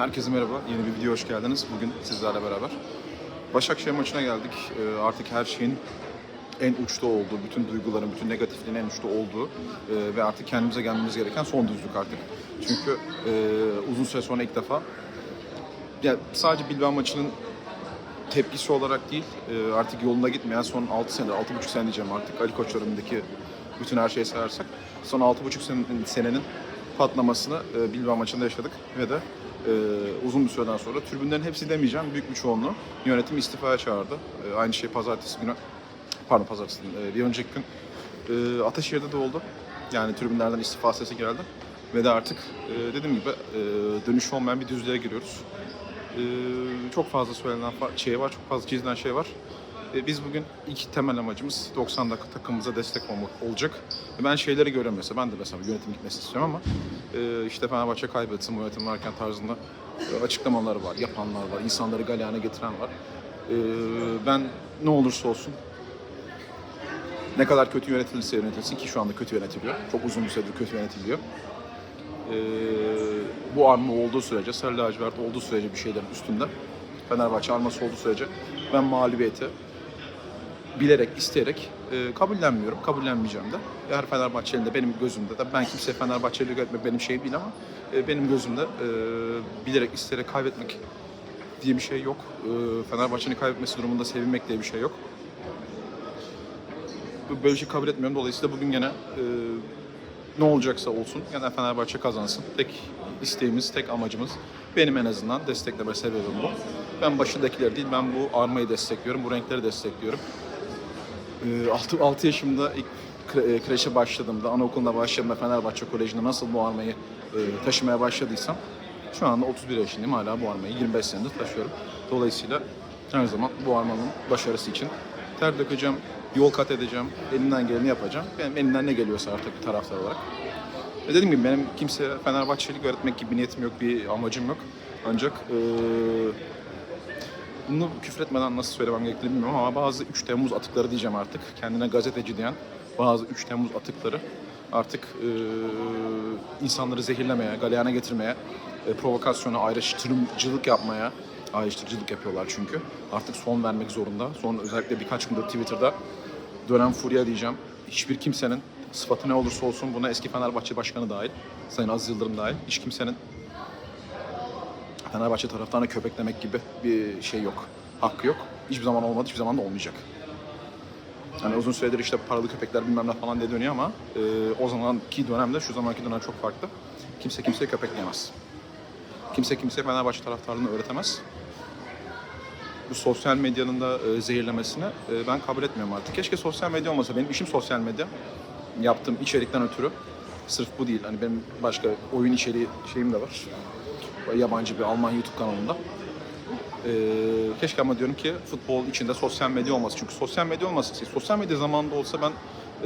Herkese merhaba. Yeni bir video hoş geldiniz. Bugün sizlerle beraber. Başakşehir maçına geldik. Ee, artık her şeyin en uçta olduğu, bütün duyguların, bütün negatifliğin en uçta olduğu e, ve artık kendimize gelmemiz gereken son düzlük artık. Çünkü e, uzun süre sonra ilk defa ya sadece Bilbao maçının tepkisi olarak değil, artık yolunda gitmeyen son 6 senedir, 6,5 sene diyeceğim artık Ali Koç bütün her şeyi sayarsak son 6,5 senenin, patlamasını Bilbao maçında yaşadık ve de e, uzun bir süreden sonra tribünlerin hepsi demeyeceğim büyük bir çoğunluğu yönetim istifaya çağırdı. E, aynı şey pazartesi günü pardon pazartesi e, bir önceki gün e, Ataşehir'de de oldu. Yani tribünlerden istifa sesi geldi. Ve de artık e, dediğim gibi e, dönüş olmayan bir düzlüğe giriyoruz. E, çok fazla söylenen şey var, çok fazla çizilen şey var. E, biz bugün iki temel amacımız 90 dakika takımımıza destek olmak olacak. E, ben şeyleri mesela, ben de mesela yönetim gitmesi istiyorum ama e, işte Fenerbahçe kaybetsin bu yönetim varken tarzında açıklamaları var, yapanlar var, insanları galeyana getiren var. Ben ne olursa olsun ne kadar kötü yönetilirse yönetilsin ki şu anda kötü yönetiliyor. Çok uzun bir süredir kötü yönetiliyor. Bu arma olduğu sürece, sarı lacivert olduğu sürece bir şeylerin üstünde. Fenerbahçe arması olduğu sürece ben mağlubiyeti bilerek, isteyerek e, kabullenmiyorum. Kabullenmeyeceğim de. Her Fenerbahçeli'nin de benim gözümde de ben kimse Fenerbahçeli etmek benim şeyim değil ama e, benim gözümde e, bilerek, isteyerek kaybetmek diye bir şey yok. E, Fenerbahçe'nin kaybetmesi durumunda sevinmek diye bir şey yok böyle şey kabul etmiyorum. Dolayısıyla bugün gene e, ne olacaksa olsun gene Fenerbahçe kazansın. Tek isteğimiz, tek amacımız benim en azından destekleme sebebim bu. Ben başındakiler değil, ben bu armayı destekliyorum, bu renkleri destekliyorum. E, 6, 6 yaşımda ilk e, kreşe başladığımda, anaokuluna başladığımda Fenerbahçe Koleji'nde nasıl bu armayı e, taşımaya başladıysam şu anda 31 yaşındayım hala bu armayı 25 senedir taşıyorum. Dolayısıyla her zaman bu armanın başarısı için ter dökeceğim, yol kat edeceğim, elimden geleni yapacağım. Benim elimden ne geliyorsa artık bir taraftar olarak. Ve dediğim gibi benim kimseye Fenerbahçelik öğretmek gibi bir niyetim yok, bir amacım yok. Ancak eee bunu küfretmeden nasıl söylemem gerektiğini bilmiyorum ama bazı 3 Temmuz atıkları diyeceğim artık. Kendine gazeteci diyen bazı 3 Temmuz atıkları artık eee, insanları zehirlemeye, galeyana getirmeye, e, provokasyona, ayrıştırıcılık yapmaya, ayrıştırıcılık yapıyorlar çünkü. Artık son vermek zorunda. Son özellikle birkaç gündür Twitter'da dönem furya diyeceğim. Hiçbir kimsenin sıfatı ne olursa olsun buna eski Fenerbahçe Başkanı dahil, Sayın Aziz Yıldırım dahil, hiç kimsenin Fenerbahçe taraftarına köpek demek gibi bir şey yok. Hakkı yok. Hiçbir zaman olmadı, hiçbir zaman da olmayacak. Yani uzun süredir işte paralı köpekler bilmem ne falan diye dönüyor ama e, o zamanki dönemde şu zamanki dönem çok farklı. Kimse kimseye köpekleyemez. Kimse kimseye Fenerbahçe taraftarlığını öğretemez. Bu sosyal medyanın da e, zehirlemesini e, ben kabul etmiyorum artık. Keşke sosyal medya olmasa. Benim işim sosyal medya. Yaptığım içerikten ötürü. Sırf bu değil. Hani benim başka oyun içeriği şeyim de var. Yabancı bir Alman YouTube kanalında. Ee, keşke ama diyorum ki futbol içinde sosyal medya olması. Çünkü sosyal medya olmasa, sosyal medya zamanında olsa ben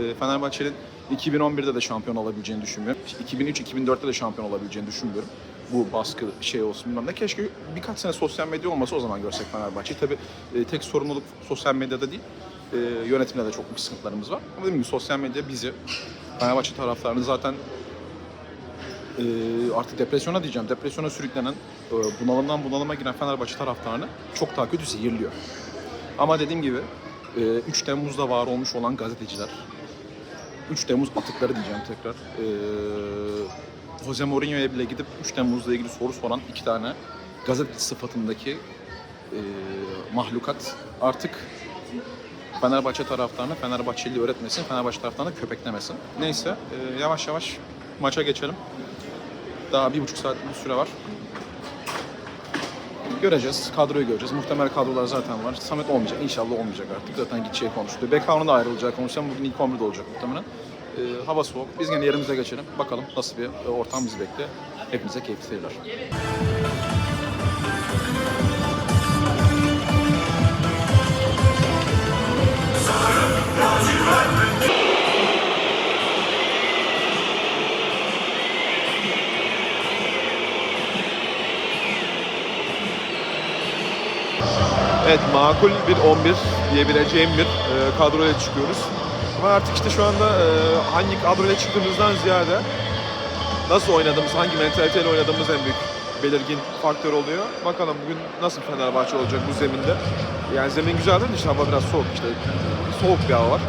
e, Fenerbahçe'nin 2011'de de şampiyon olabileceğini düşünmüyorum. 2003-2004'te de şampiyon olabileceğini düşünmüyorum. Bu baskı şey olsun bilmem ne. Keşke birkaç sene sosyal medya olmasa o zaman görsek Fenerbahçe'yi. Tabii e, tek sorumluluk sosyal medyada değil. E, yönetimde de çok büyük sıkıntılarımız var. Ama dediğim gibi sosyal medya bizi, Fenerbahçe taraftarını zaten e, artık depresyona diyeceğim, depresyona sürüklenen, e, bunalımdan bunalıma giren Fenerbahçe taraftarını çok daha kötü zehirliyor. Ama dediğim gibi e, 3 Temmuz'da var olmuş olan gazeteciler, 3 Temmuz atıkları diyeceğim tekrar. E, Jose Mourinho'ya bile gidip 3 Temmuz'la ilgili soru soran iki tane gazeteci sıfatındaki e, mahlukat artık Fenerbahçe taraftarını Fenerbahçeli öğretmesin, Fenerbahçe taraftarını köpeklemesin. Neyse e, yavaş yavaş maça geçelim. Daha bir buçuk saat bir süre var. Göreceğiz, kadroyu göreceğiz. Muhtemel kadrolar zaten var. Samet olmayacak, inşallah olmayacak artık. Zaten gideceği konuştu. Bekan'ın da ayrılacağı konuşacağım. Bugün ilk 11'de olacak muhtemelen. Ee, hava soğuk. Biz yine yerimize geçelim. Bakalım nasıl bir e, ortam bizi bekliyor. Hepinize keyifli seyirler. Evet makul bir 11 diyebileceğim bir e, kadroyla çıkıyoruz. Ama artık işte şu anda e, hangi kadroyla çıktığımızdan ziyade nasıl oynadığımız, hangi mentaliteyle oynadığımız en büyük belirgin faktör oluyor. Bakalım bugün nasıl Fenerbahçe olacak bu zeminde. Yani zemin güzel değil mi? İşte hava biraz soğuk işte. Soğuk bir hava var.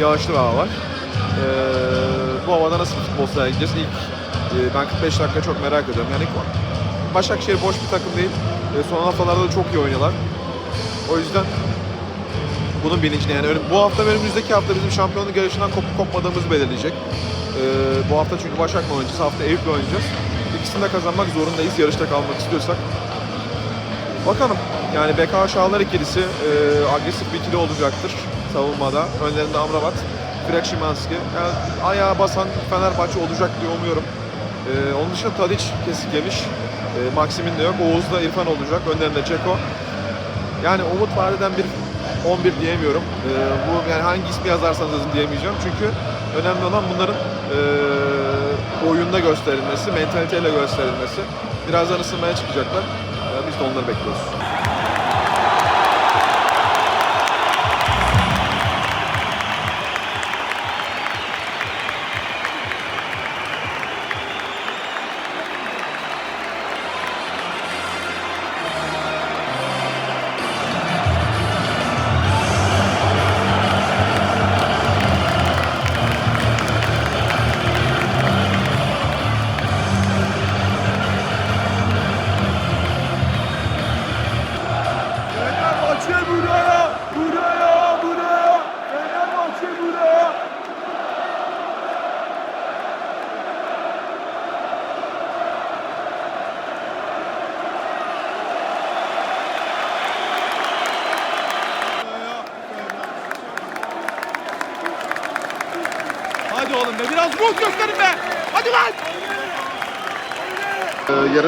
Yağışlı bir hava var. Ee, bu havada nasıl futbol gideceğiz? İlk e, ben 45 dakika çok merak ediyorum. Yani Başakşehir boş bir takım değil. E, son haftalarda da çok iyi oynuyorlar. O yüzden bunun bilincine yani bu hafta önümüzdeki hafta bizim şampiyonluk yarışından kopup kopmadığımızı belirleyecek. Ee, bu hafta çünkü Başak'la oynayacağız, hafta Eyüp'le oynayacağız. İkisini de kazanmak zorundayız yarışta kalmak istiyorsak. Bakalım yani BK Şahlar ikilisi e, agresif bir ikili olacaktır savunmada. Önlerinde Amrabat, Frek Şimanski. Yani ayağa basan Fenerbahçe olacak diye umuyorum. Ee, onun dışında Tadic kesik yemiş. Ee, Maxim'in de yok. Oğuz'da İrfan olacak. Önlerinde Ceko. Yani umut vaat eden bir 11 diyemiyorum. Ee, bu yani hangi ismi yazarsanız yazın diyemeyeceğim. Çünkü önemli olan bunların e, oyunda gösterilmesi, mentaliteyle gösterilmesi. Birazdan ısınmaya çıkacaklar. Ee, biz de onları bekliyoruz.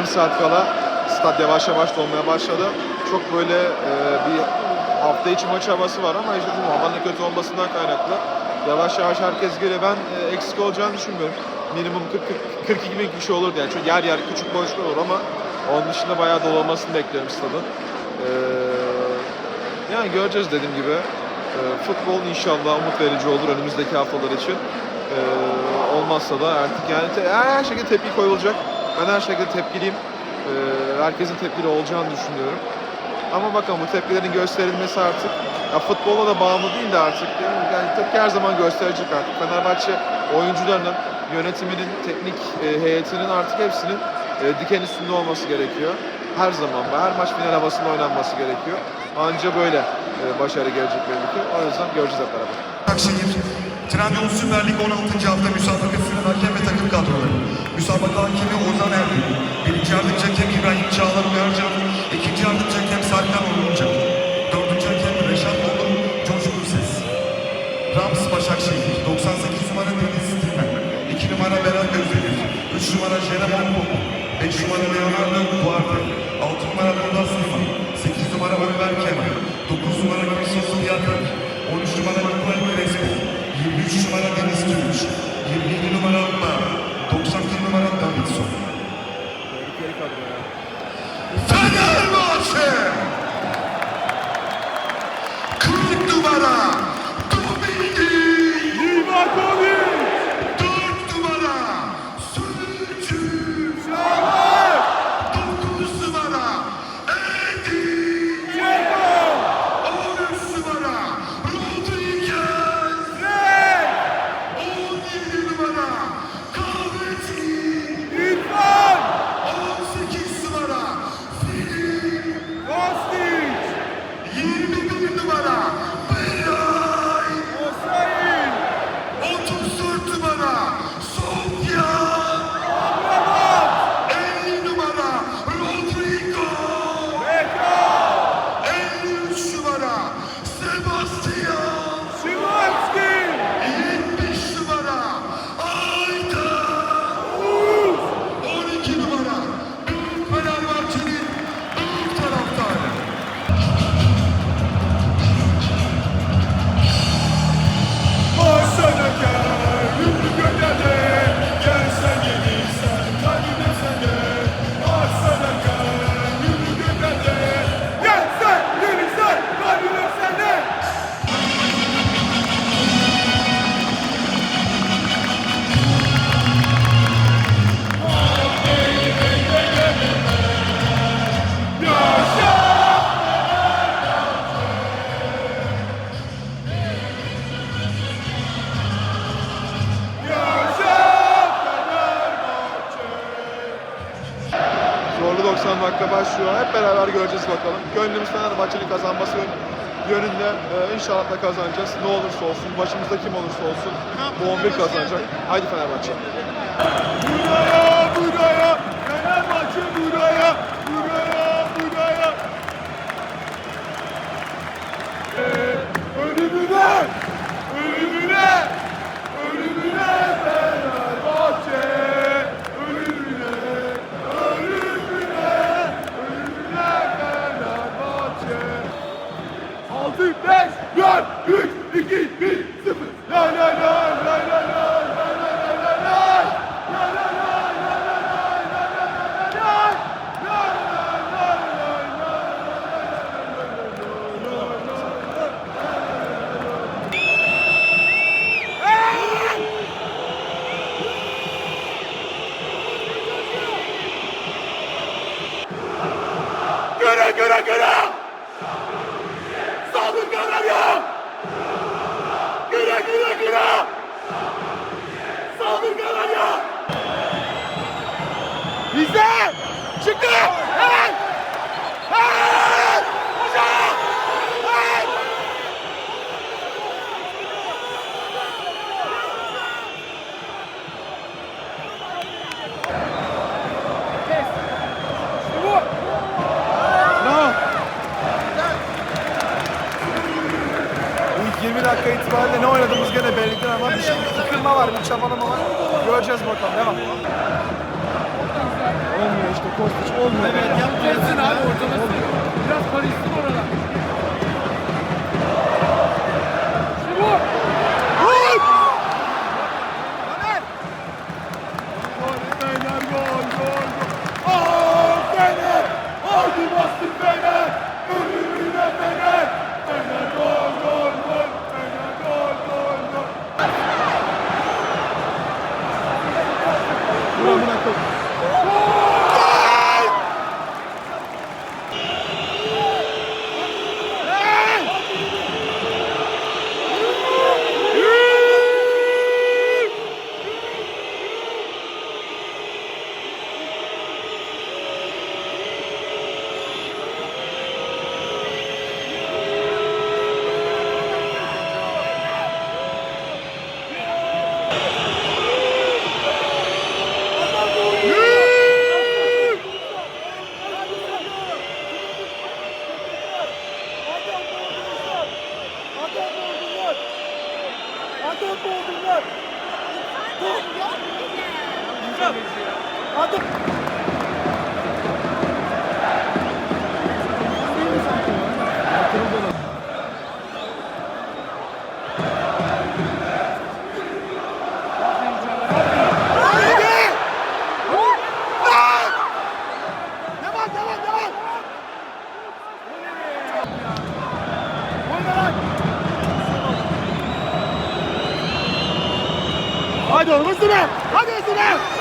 Saat kala stat yavaş yavaş dolmaya başladı. Çok böyle e, bir hafta içi maç havası var ama işte bu havanın kötü olmasından kaynaklı. Yavaş yavaş herkes geliyor. Ben e, eksik olacağını düşünmüyorum. Minimum 40, 42 bin kişi olur yani. Çünkü yer yer küçük boşluk olur ama onun dışında bayağı dolu olmasını bekliyorum stadın. Ee, yani göreceğiz dediğim gibi. Ee, futbol inşallah umut verici olur önümüzdeki haftalar için. Ee, olmazsa da artık yani te- her şekilde tepki koyulacak. Ben her şekilde tepkiliyim. Ee, herkesin tepkili olacağını düşünüyorum. Ama bakalım bu tepkilerin gösterilmesi artık ya futbola da bağımlı değil de artık yani tepki her zaman gösterecek artık. Fenerbahçe oyuncularının, yönetiminin, teknik e, heyetinin artık hepsinin e, diken üstünde olması gerekiyor. Her zaman ve her maç final havasında oynanması gerekiyor. Anca böyle e, başarı gelecek belli ki. O yüzden göreceğiz hep beraber. Başakşehir, Trendyol Süper Lig 16. hafta müsabakasının hakem ve takım kadroları. Müsabaka hakemi Leonardo Duarte, 6 numara Murat Silva, 8 numara Ömer Kemal, 9 numara Christos Diatak, 13 numara Nikolay Crespo, 23 numara Deniz Türüç, 27 numara Ömer, yönünde e, inşallah da kazanacağız. Ne olursa olsun, başımızda kim olursa olsun bu 11 kazanacak. Haydi Fenerbahçe. Buraya, buraya, Fenerbahçe buraya, buraya, buraya. Ee, önümüne! göre göre. Sadık Kanarya. Güle güle güle. Sadık Kanarya. Bizde çıktı. ama bir şey bir kırma var, bir çabalama var. Göreceğiz bakalım, devam. Olmuyor işte, Kostiç olmuyor. Evet, yaptırsın abi ortamı. Biraz karıştır orada. devam devam devam. Hadi oğlum üstüne. Hadi üstüne.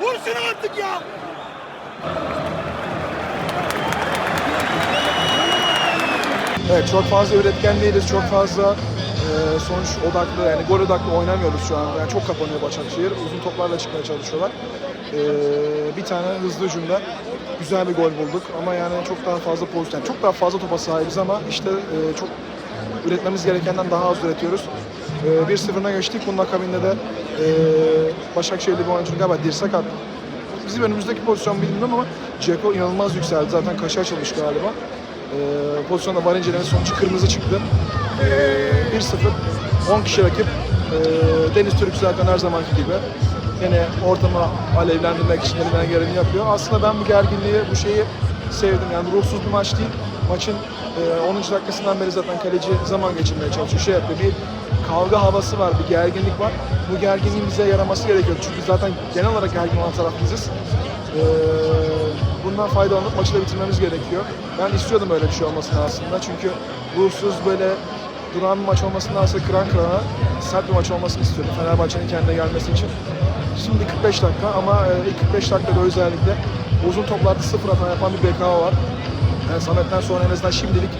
Vur şunu artık ya! Evet çok fazla üretken değiliz, çok fazla e, sonuç odaklı yani gol odaklı oynamıyoruz şu an. Yani çok kapanıyor Başakşehir. Uzun toplarla çıkmaya çalışıyorlar. E, bir tane hızlı hücumda güzel bir gol bulduk ama yani çok daha fazla pozisyon, çok daha fazla topa sahibiz ama işte e, çok üretmemiz gerekenden daha az üretiyoruz. E, 1-0'a geçtik. Bunun akabinde de e, Başakşehir'li bir oyuncunun galiba dirsek attı. Bizim önümüzdeki pozisyon bilmiyorum ama Ceko inanılmaz yükseldi. Zaten kaşı açılmış galiba. Ee, pozisyonda var sonucu kırmızı çıktı. Ee, 1-0. 10 kişi rakip. Ee, Deniz Türk zaten her zamanki gibi. Yine ortamı alevlendirmek için elinden geleni yapıyor. Aslında ben bu gerginliği, bu şeyi sevdim. Yani ruhsuz bir maç değil. Maçın e, 10. dakikasından beri zaten kaleci zaman geçirmeye çalışıyor. Şey yapıyor, bir kavga havası var, bir gerginlik var. Bu gerginliğin bize yaraması gerekiyor. Çünkü zaten genel olarak gergin olan taraf biziz. Ee, bundan faydalanıp maçı da bitirmemiz gerekiyor. Ben istiyordum öyle bir şey olmasını aslında. Çünkü ruhsuz böyle duran bir maç olmasındansa kıran kırana sert bir maç olmasını istiyordum. Fenerbahçe'nin kendine gelmesi için. Şimdi 45 dakika ama e, ilk 45 dakikada özellikle uzun toplarda sıfır hata yapan bir BKO var. Yani Samet'ten sonra en azından şimdilik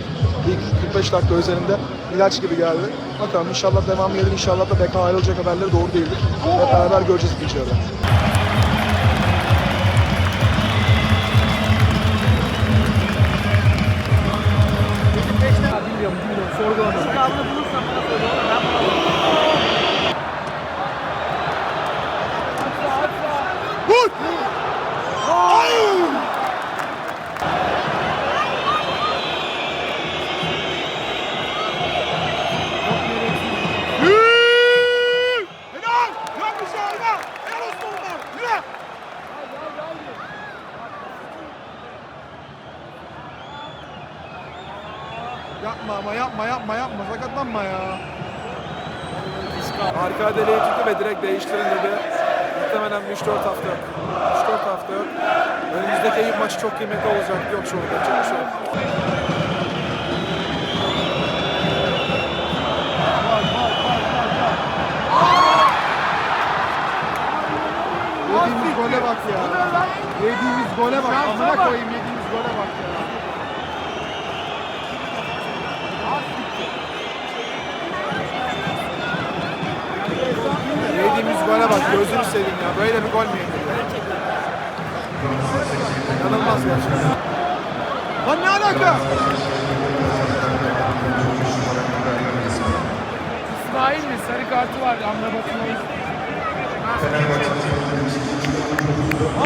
ilk 45 dakika üzerinde ilaç gibi geldi. Bakalım inşallah devamı gelir. İnşallah da BK ayrılacak haberleri doğru değildir. Hep beraber göreceğiz ikinci yarıda. Değiştirin dedi. Muhtemelen bir 3-4 hafta yok. 3-4 hafta yok. Önümüzdeki Eyüp maçı çok kıymetli olacak. Yok şu anda. Çok bir şey. Yediğimiz gole bak ya. Yediğimiz gole bak. Amına koyayım yediğimiz gole bak bak. Gözünü seveyim ya. Böyle bir gol mü ya? İnanılmaz gerçekten. Lan ne alaka? İsmail mi? Sarı kartı var. Amrabat'ın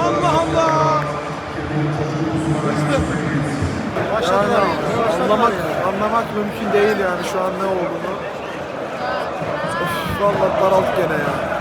Allah Allah. Yani anlamak, anlamak mümkün değil yani şu an ne olduğunu. Of, vallahi daraldık gene ya.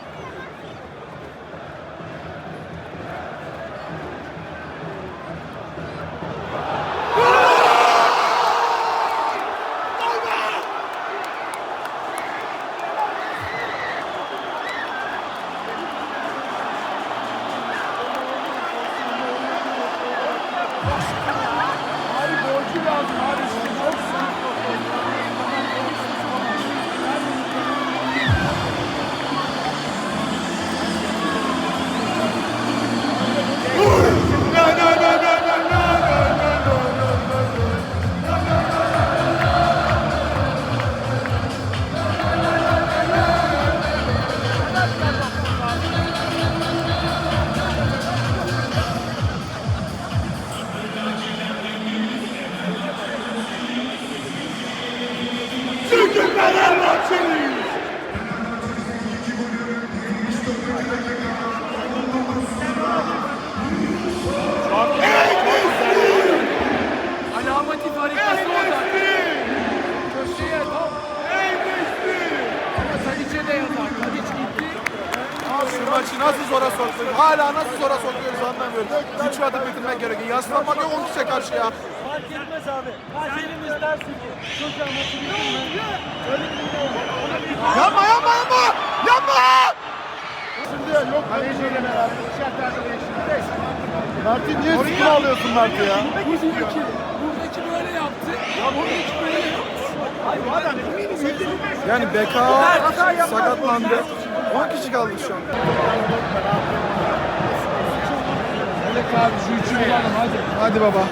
Mert'i niye sıkı alıyorsun Mert'i ya? Buradaki, buradaki böyle yaptı. Ya buradaki böyle yaptı. Yani BK sakatlandı. 10 kişi kaldı şu an. Öyle abi şu üçü bulalım hadi. Hadi baba.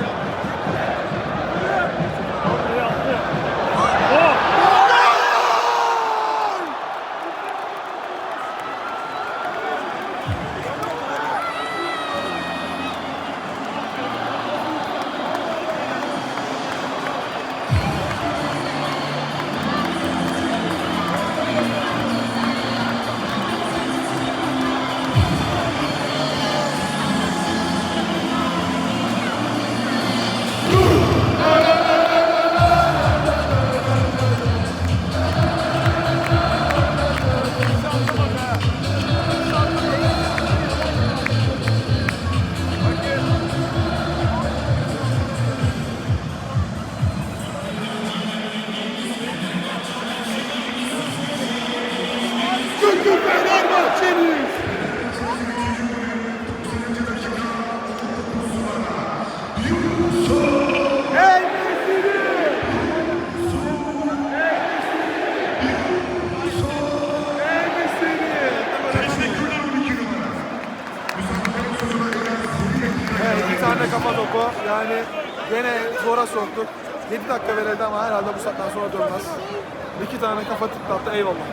Gene zora soktuk. 7 dakika verildi ama herhalde bu saatten sonra dönmez. İki tane kafa tıklattı eyvallah.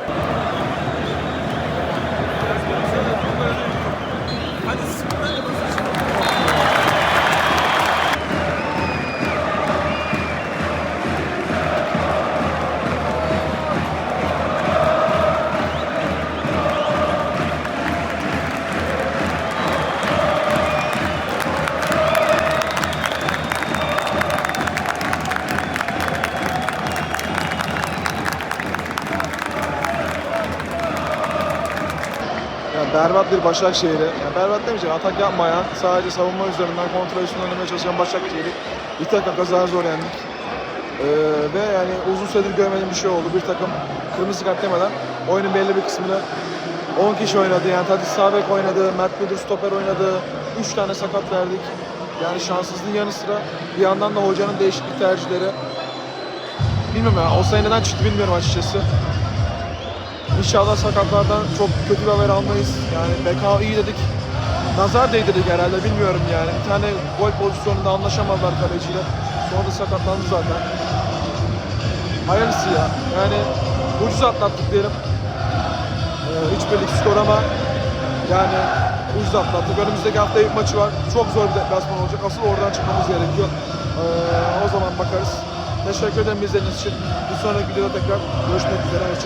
Başakşehir'i, yani berbat demeyeceğim, atak yapmayan, sadece savunma üzerinden kontrol üstüne oynamaya çalışan Başakşehir'i bir takım kazar zor yendik. Ee, ve yani uzun süredir görmediğim bir şey oldu. Bir takım kırmızı kart demeden oyunun belli bir kısmını 10 kişi oynadı. Yani Tadiç Sabek oynadı, Mert Müdür stoper oynadı. 3 tane sakat verdik. Yani şanssızlığın yanı sıra bir yandan da hocanın değişiklik tercihleri. Bilmiyorum ya, o sayı neden çıktı bilmiyorum açıkçası. İnşallah sakatlardan çok kötü bir haber almayız. Yani BK iyi dedik. Nazar değdirdik herhalde bilmiyorum yani. Bir tane gol pozisyonunda anlaşamadılar kaleciyle. Sonra da sakatlandı zaten. Hayırlısı ya. Yani ucuz atlattık diyelim. Ee, hiç birlik skor ama yani ucuz atlattık. Önümüzdeki hafta ilk maçı var. Çok zor bir deplasman olacak. Asıl oradan çıkmamız gerekiyor. Ee, o zaman bakarız. Teşekkür ederim izlediğiniz için. Bir sonraki videoda tekrar görüşmek üzere.